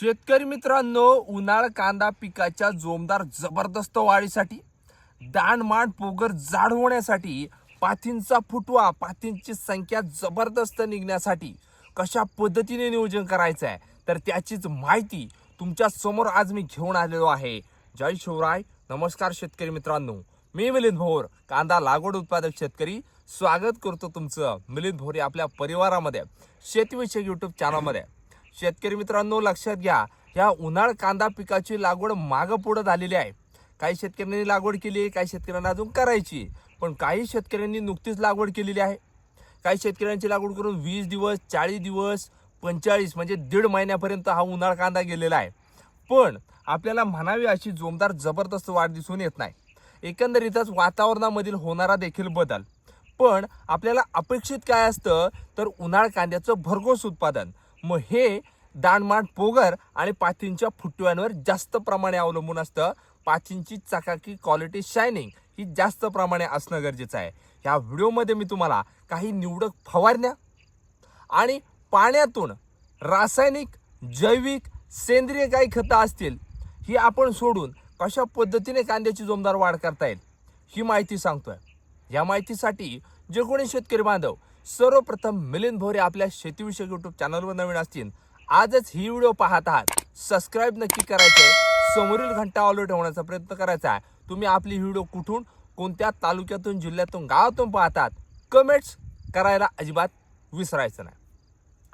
शेतकरी मित्रांनो उन्हाळ कांदा पिकाच्या जोमदार जबरदस्त वाढीसाठी दाणमाण पोगर जाड होण्यासाठी पाथींचा फुटवा पाथींची संख्या जबरदस्त निघण्यासाठी कशा पद्धतीने नियोजन करायचं आहे तर त्याचीच माहिती तुमच्यासमोर आज मी घेऊन आलेलो आहे. जय शिवराय नमस्कार शेतकरी मित्रांनो. मी मिलिंद भोर कांदा लागवड उत्पादक शेतकरी. स्वागत करतो तुमचं मिलिंद भोर आपल्या परिवारामध्ये शेतीविषयक युट्यूब चॅनलमध्ये शेतकरी मित्रांनो लक्षात घ्या ह्या उन्हाळ कांदा पिकाची लागवड मागं पुढं झालेली आहे. काही शेतकऱ्यांनी लागवड केली आहे काही शेतकऱ्यांना अजून करायची पण काही शेतकऱ्यांनी नुकतीच लागवड केलेली आहे. काही शेतकऱ्यांची लागवड करून वीस दिवस चाळीस दिवस पंचेचाळीस म्हणजे दीड महिन्यापर्यंत हा उन्हाळ कांदा गेलेला आहे. पण आपल्याला म्हणावी अशी जोमदार जबरदस्त वाढ दिसून येत नाही. एकंदरीतच वातावरणामधील होणारा देखील बदल. पण आपल्याला अपेक्षित काय असतं तर उन्हाळ कांद्याचं भरघोस उत्पादन. मग हे दाणमाट पोगर आणि पाथींच्या फुटव्यांवर जास्त प्रमाणे अवलंबून असतं. पाथींची चकाकी क्वालिटी शायनिंग ही जास्त प्रमाणे असणं गरजेचं आहे. ह्या व्हिडिओमध्ये मी तुम्हाला काही निवडक फवारण्या आणि पाण्यातून रासायनिक जैविक सेंद्रिय काही खतं असतील ही आपण सोडून कशा पद्धतीने कांद्याची जोमदार वाढ करता येईल ही माहिती सांगतोय. या माहितीसाठी जे कोणी शेतकरी बांधव सर्वप्रथम मिलिंद भोरे आपल्या शेतीविषयक यूट्यूब चॅनलवर नवीन असतील आजच ही व्हिडिओ पाहत आहात. सबस्क्राईब नक्की करायचं आहे समोरील घंटा ऑलो ठेवण्याचा प्रयत्न करायचा आहे. तुम्ही आपली व्हिडिओ कुठून कोणत्या तालुक्यातून जिल्ह्यातून गावातून पाहतात कमेंट्स करायला अजिबात विसरायचं नाही.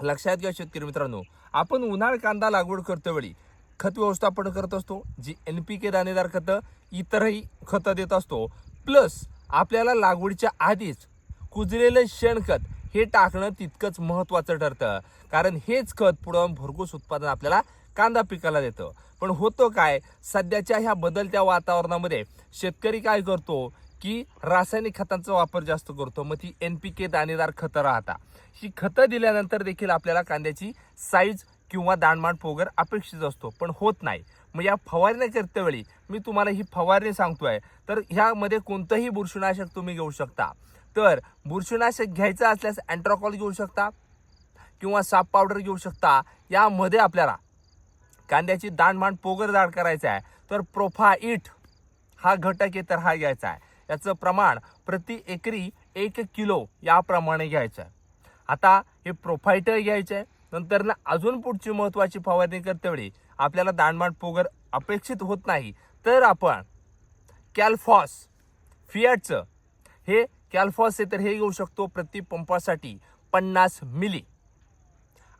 लक्षात घ्या शेतकरी मित्रांनो आपण उन्हाळ कांदा लागवड करतेवेळी खत व्यवस्थापन करत असतो जी एन पी के दाणेदार खतं इतरही खतं देत असतो. प्लस आपल्याला लागवडीच्या आधीच कुजलेलं शेणखत हे टाकणं तितकंच महत्त्वाचं ठरतं. कारण हेच खत पुढं भरघोस उत्पादन आपल्याला कांदा पिकाला देतं. पण होतं काय? सध्याच्या ह्या बदलत्या वातावरणामध्ये शेतकरी काय करतो? की रासायनिक खतांचा वापर जास्त करतो. मग ती एन पी के दाणेदार खतं राहतात ही खतं दिल्यानंतर देखील आपल्याला कांद्याची साईज किंवा दाणमाण पोगर अपेक्षित असतो. पण होत नाही. मग या फवारण्या करतेवेळी मी तुम्हाला ही फवारणी सांगतो आहे तर ह्यामध्ये कोणतंही बुरशीनाशक तुम्ही घेऊ शकता. तर बुरशीनाशक घ्यायचं असल्यास अँट्रॉकॉल घेऊ शकता किंवा साप पावडर घेऊ शकता. यामध्ये आपल्याला कांद्याची दाणमाट पोगर दाड करायचं आहे. तर प्रोफाईट हा घटक आहे तर हा घ्यायचा आहे. याचं प्रमाण प्रति एकरी एक किलो याप्रमाणे घ्यायचं आहे. आता हे प्रोफाईट घ्यायचं आहे. नंतर ना अजून पुढची महत्त्वाची फवारणी करतेवेळी आपल्याला दांडमाट पोगर अपेक्षित होत नाही. तर आपण कॅल्फॉस फियाटचं हे कॅल्फॉस हे तर हे घेऊ शकतो प्रति पंपासाठी पन्नास मिली.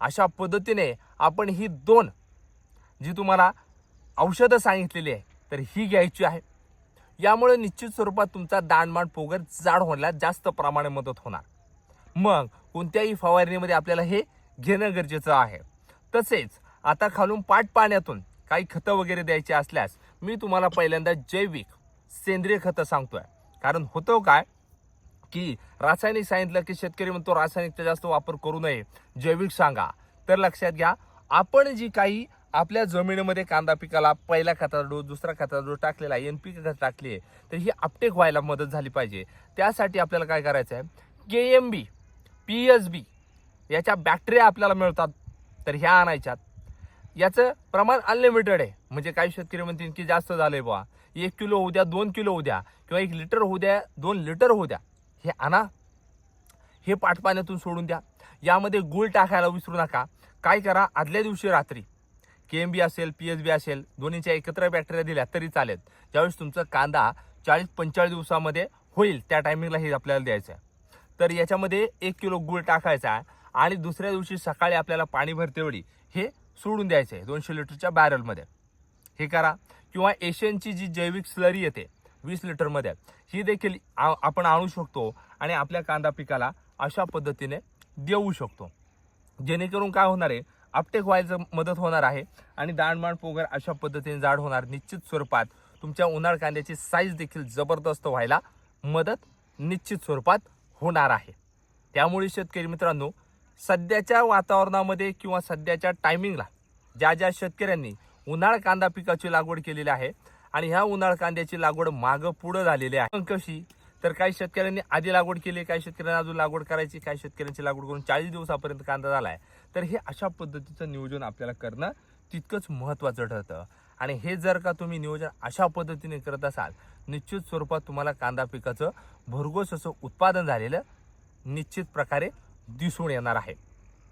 अशा पद्धतीने आपण ही दोन जी तुम्हाला औषधं सांगितलेली आहे तर ही घ्यायची आहे. यामुळे निश्चित स्वरूपात तुमचा दाणमाट पोगर जाड होण्याला जास्त प्रमाणे मदत होणार. मग कोणत्याही फवारणीमध्ये आपल्याला हे घेणं गरजेचं आहे. तसेच आता खालून पाट पाण्यातून काही खतं वगैरे द्यायची असल्यास मी तुम्हाला पहिल्यांदा जैविक सेंद्रिय खतं सांगतोय. कारण होतं काय? की रासायनिक सांगितलं की शेतकरी म्हणतो रासायनिकचा जास्त वापर करू नये. जैविक सांगा. तर लक्षात घ्या आपण जी काही आपल्या जमिनीमध्ये कांदा पिकाला पहिल्या खताचा डोस दुसरा खताचा डोस टाकलेला आहे एन पी खत टाकली आहे तर ही अपटेक व्हायला मदत झाली पाहिजे. त्यासाठी आपल्याला काय करायचं आहे K M B P S B याच्या बॅक्टेरिया आपल्याला मिळतात तर ह्या आणायच्यात. याचं प्रमाण अनलिमिटेड आहे. म्हणजे काही शेतकरी म्हणतील की जास्त आहे बुवा. एक किलो होऊ द्या दोन किलो होऊ द्या किंवा एक लिटर होऊ द्या दोन लिटर होऊ द्या. हे आणा. हे पाटपाण्यातून सोडून द्या. यामध्ये गुळ टाकायला विसरू नका. काय करा आदल्या दिवशी रात्री के एम बी असेल पी एच बी असेल दोन्हीच्या एकत्र बॅक्टेरिया दिल्या तरी चालेल. ज्यावेळेस तुमचा कांदा चाळीस पंचेचाळीस दिवसामध्ये होईल त्या टायमिंगला हे आपल्याला द्यायचं आहे तर याच्यामध्ये एक किलो गुळ टाकायचा आहे. आणि दुसऱ्या दिवशी सकाळी आपल्याला पाणी भरतेवेळी हे सोडून द्यायचं आहे दोनशे लिटरच्या बॅरलमध्ये हे करा. किंवा एशियनची जी जैविक स्लरी येते वीस लिटरमध्ये ही देखील आ- आपण आणू शकतो आणि आपल्या कांदा पिकाला अशा पद्धतीने देऊ शकतो. जेणेकरून काय होणार आहे अपटेक व्हायचं मदत होणार आहे आणि दाणमाण पोगर अशा पद्धतीने जाड होणार. निश्चित स्वरूपात तुमच्या उन्हाळ कांद्याची साईज देखील जबरदस्त व्हायला मदत निश्चित स्वरूपात होणार आहे. त्यामुळे शेतकरी मित्रांनो सध्याच्या वातावरणामध्ये किंवा सध्याच्या टायमिंगला ज्या ज्या शेतकऱ्यांनी उन्हाळ कांदा पिकाची लागवड केलेली आहे आणि ह्या उन्हाळ कांद्याची लागवड मागं पुढं झालेली आहे. पण कशी? तर काही शेतकऱ्यांनी आधी लागवड केली काही शेतकऱ्यांना अजून लागवड करायची काही शेतकऱ्यांची लागवड करून चाळीस दिवसापर्यंत कांदा झाला आहे तर हे अशा पद्धतीचं नियोजन आपल्याला करणं तितकंच महत्त्वाचं ठरतं. आणि हे जर का तुम्ही नियोजन अशा पद्धतीने करत असाल निश्चित स्वरूपात तुम्हाला कांदा पिकाचं भरघोस असं उत्पादन झालेलं निश्चित प्रकारे दिसून येणार आहे.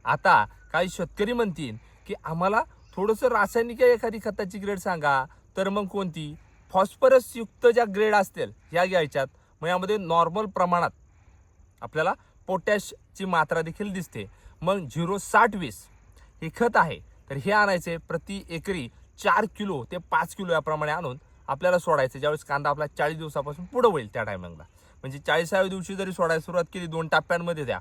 आता काही शेतकरी म्हणतील की आम्हाला थोडंसं रासायनिक एखादी खताची ग्रेड सांगा तर मग कोणती? फॉस्फरसयुक्त ज्या ग्रेड असतील ह्या घ्यायच्यात. मग यामध्ये नॉर्मल प्रमाणात आपल्याला पोटॅशची मात्रा देखील दिसते. मग झिरो साठ वीस हे खत आहे तर हे आणायचे प्रति एकरी चार किलो ते पाच किलो याप्रमाणे आणून आपल्याला सोडायचं. ज्यावेळेस कांदा आपला चाळीस दिवसापासून पुढं होईल त्या टायमिंगला म्हणजे चाळीसाव्या दिवशी जरी सोडायला सुरुवात केली दोन टप्प्यांमध्ये द्या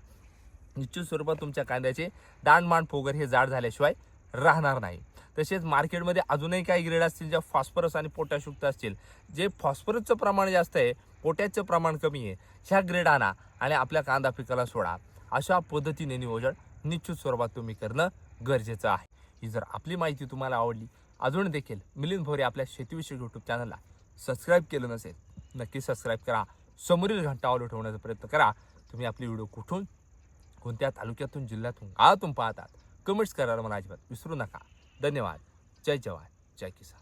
निश्चित स्वरूपात तुमच्या कांद्याचे दाणमाण फोगर हे जाड झाल्याशिवाय राहणार नाही. तसेच मार्केटमध्ये अजूनही काही ग्रेड असतील ज्या फॉस्फरस आणि पोटॅशयुक्त असतील. जे फॉस्फरसचं प्रमाण जास्त आहे पोटॅशचं प्रमाण कमी आहे ह्या ग्रेड आणा आणि आपल्या कांदा पिकाला सोडा. अशा पद्धतीने नियोजन निश्चित स्वरूपात तुम्ही करणं गरजेचं आहे. ही जर आपली माहिती तुम्हाला आवडली अजून देखील मिलिंद भोरे आपल्या शेतीविषयी यूट्यूब चॅनलला सबस्क्राईब केलं नसेल नक्की सबस्क्राईब करा. समोरील घंटा ऑल ठेवण्याचा प्रयत्न करा. तुम्ही आपली व्हिडिओ कुठून कोणत्या तालुक्यातून जिल्ह्यातून गावातून पाहतात कमेंट्स करायला मला अजिबात विसरू नका. धन्यवाद. जय जवान. जय किसान.